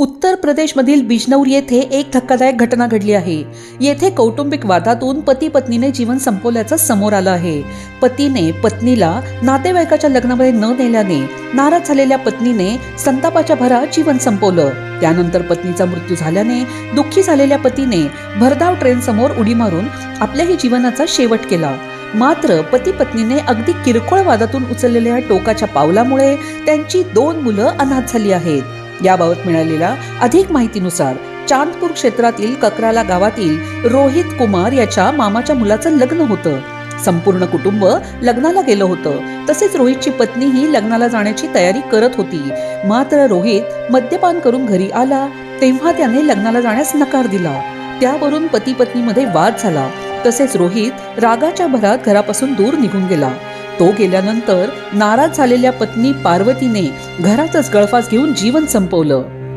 उत्तर प्रदेशमधील बिजनौर येथे एक धक्कादायक घटना घडली आहे. येथे कौटुंबिक वादातून पती पत्नीने जीवन संपवल्याचं समोर आलं आहे. पतीने पत्नीला नातेवाईकाच्या लग्नामध्ये न नेल्याने नाराज झालेल्या पत्नीने संतापाच्या भरात जीवन संपवलं. त्यानंतर पत्नीचा मृत्यू झाल्याने दुःखी झालेल्या पतीने भरधाव ट्रेन समोर उडी मारून आपल्याही जीवनाचा शेवट केला. मात्र पती पत्नीने अगदी किरकोळ वादातून उचललेल्या टोकाच्या पावलामुळे त्यांची दोन मुलं अनाथ झाली आहेत. याबाबत मिळालेल्या अधिक माहितीनुसार चांदपूर क्षेत्रातील ककराला गावातील रोहित कुमार याच्या मामाच्या मुलाचं लग्न होतं. संपूर्ण कुटुंब लग्नाला गेलं होतं. तसेच रोहितची पत्नीही लग्नाला जाण्याची तयारी करत होती. मात्र रोहित मद्यपान करून घरी आला. तेव्हा त्याने लग्नाला जाण्यास नकार दिला. त्यावरून पती पत्नीमध्ये वाद झाला. तसेच रोहित रागाच्या भरात घरापासून दूर निघून गेला. तो गेल्यानंतर नाराज झालेल्या पत्नी पार्वतीने घरातच गळफास घेऊन जीवन संपवलं.